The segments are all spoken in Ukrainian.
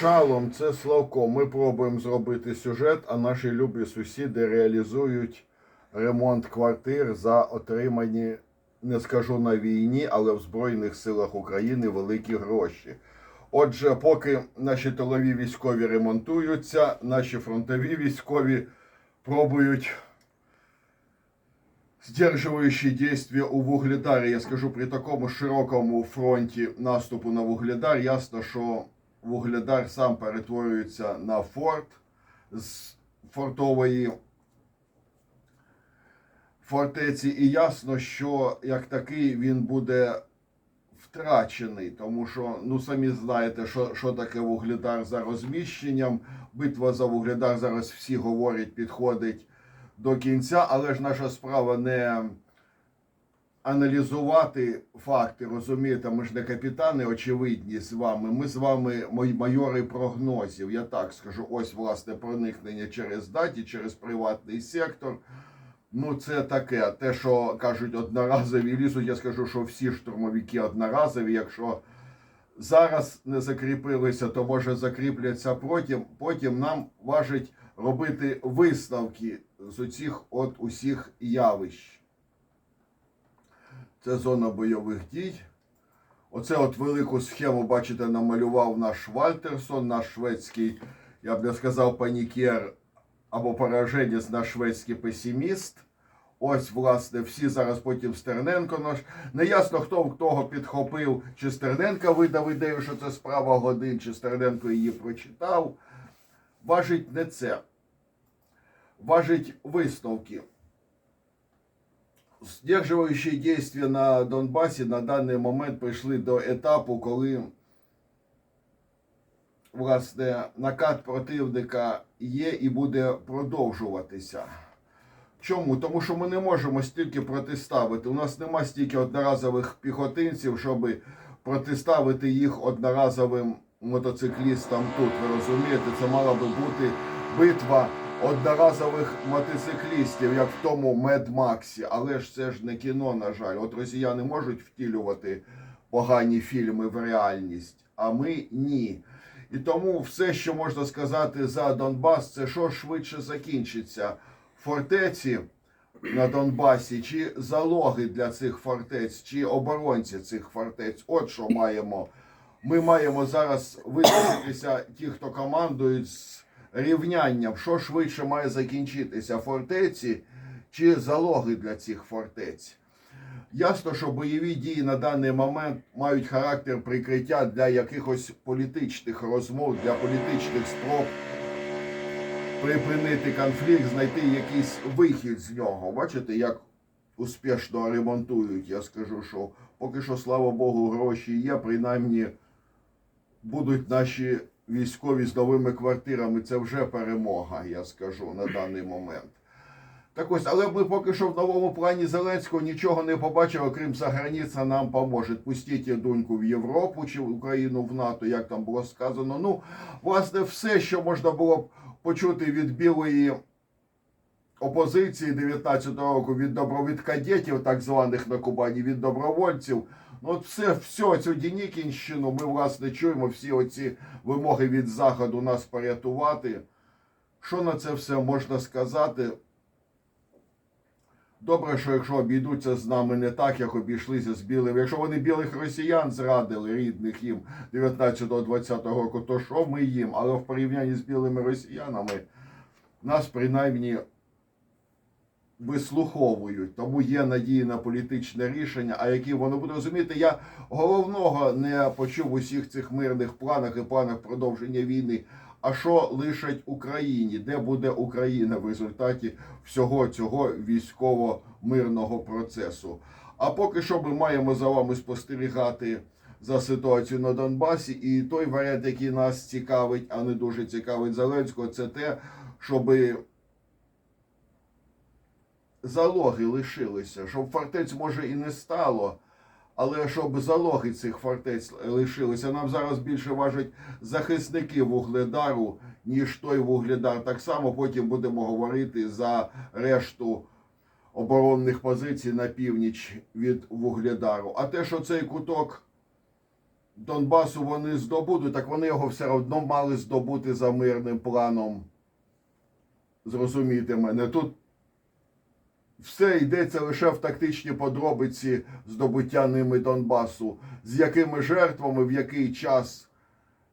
Шалом, це Славко. Ми пробуємо зробити сюжет, а наші любі сусіди реалізують ремонт квартир за отримані, не скажу на війні, але в Збройних силах України великі гроші. Отже, поки наші тилові військові ремонтуються, наші фронтові військові пробують Сдерживающие действия у Вугледарі, я скажу, при такому широкому фронті наступу на Вугледар, ясно, що Вугледар сам перетворюється на форт з фортової фортеці, і ясно, що як такий він буде втрачений, тому що ну самі знаєте, що, що таке Вугледар за розміщенням. Битва за Вугледар зараз всі говорять, підходить до кінця, але ж наша справа не аналізувати факти, розумієте, ми ж не капітани очевидні з вами. Ми з вами майори прогнозів. Я так скажу, ось власне проникнення через даті, через приватний сектор. Ну, це таке. Те, що кажуть, одноразові лізуть, я скажу, що всі штурмовики одноразові. Якщо зараз не закріпилися, то може закріпляться потім. Потім нам важить робити висновки з оцих от усіх явищ. Це зона бойових дій. Оце от велику схему, бачите, намалював наш Вальтерсон, наш шведський, я б не сказав, панікер або пораженець, наш шведський песиміст. Ось, власне, всі зараз потім Стерненко наш. Неясно, хто в того підхопив, чи Стерненка видав ідею, що це справа годин, чи Стерненко її прочитав. Важить не це. Важить висновки. Сдерживающие действия на Донбасі на даний момент прийшли до етапу, коли власне накат противника є і буде продовжуватися. Чому? Тому що ми не можемо стільки протиставити. У нас нема стільки одноразових піхотинців, щоб протиставити їх одноразовим мотоциклістам тут. Ви розумієте, це мала би бути битва одноразових мотоциклістів, як в тому Мед Максі. Але ж це ж не кіно, на жаль. От росіяни можуть втілювати погані фільми в реальність, а ми ні. І тому все, що можна сказати за Донбас, це що швидше закінчиться. Фортеці на Донбасі, чи залоги для цих фортець, чи оборонці цих фортець. От що маємо. Ми маємо зараз визначитися ті, хто командують рівнянням, що швидше має закінчитися фортеці чи залоги для цих фортець. Ясно, що бойові дії на даний момент мають характер прикриття для якихось політичних розмов, для політичних спроб припинити конфлікт, знайти якийсь вихід з нього. Бачите, як успішно ремонтують. Я скажу, що поки що, слава Богу, гроші є, принаймні будуть наші військові з новими квартирами. Це вже перемога, я скажу на даний момент. Так ось, але ми поки що в новому плані Зеленського нічого не побачили, окрім за границя нам поможе. Пустіть доньку в Європу чи в Україну в НАТО, як там було сказано. Ну, власне, все, що можна було б почути від білої опозиції 19-го року, від добро від кадетів, так званих на Кубані, від добровольців. Ну, от все, цю Дінікінщину ми власне чуємо всі оці вимоги від заходу нас порятувати. Що на це все можна сказати? Добре, що якщо обійдуться з нами не так, як обійшлися з білими. Якщо вони білих росіян зрадили рідних їм 19-20 року, то що ми їм? Але в порівнянні з білими росіянами нас принаймні вислуховують, тому є надії на політичне рішення. А які воно буде розумієте, я головного не почув у всіх цих мирних планах і планах продовження війни. А що лишать Україні? Де буде Україна в результаті всього цього військово-мирного процесу? А поки що ми маємо за вами спостерігати за ситуацією на Донбасі, і той варіант, який нас цікавить, а не дуже цікавить Зеленського, це те, щоби залоги лишилися, щоб фортець може і не стало, але щоб залоги цих фортець лишилися. Нам зараз більше важать захисники вугледару, ніж той вугледар. Так само потім будемо говорити за решту оборонних позицій на північ від вугледару. А те, що цей куток Донбасу вони здобудуть, так вони його все одно мали здобути за мирним планом. Зрозумійте мене, тут все йдеться лише в тактичні подробиці здобуття ними Донбасу, з якими жертвами, в який час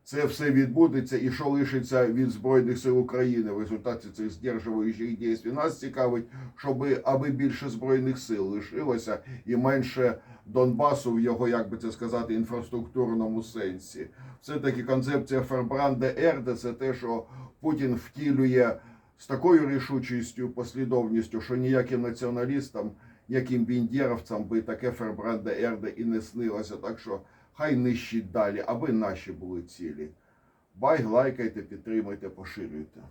це все відбудеться і що лишиться від Збройних сил України в результаті цих здержуючих дій. Нас цікавить, щоб аби більше збройних сил лишилося і менше Донбасу в його, як би це сказати, інфраструктурному сенсі. Все-таки концепція Фербранде Ерде це те, що Путін втілює з такою рішучістю, послідовністю, що ніяким націоналістам, ніяким біндєровцям би таке Фербранде Ерде і не снилося. Так що хай нищить далі, аби наші були цілі. Бай, лайкайте, підтримуйте, поширюйте.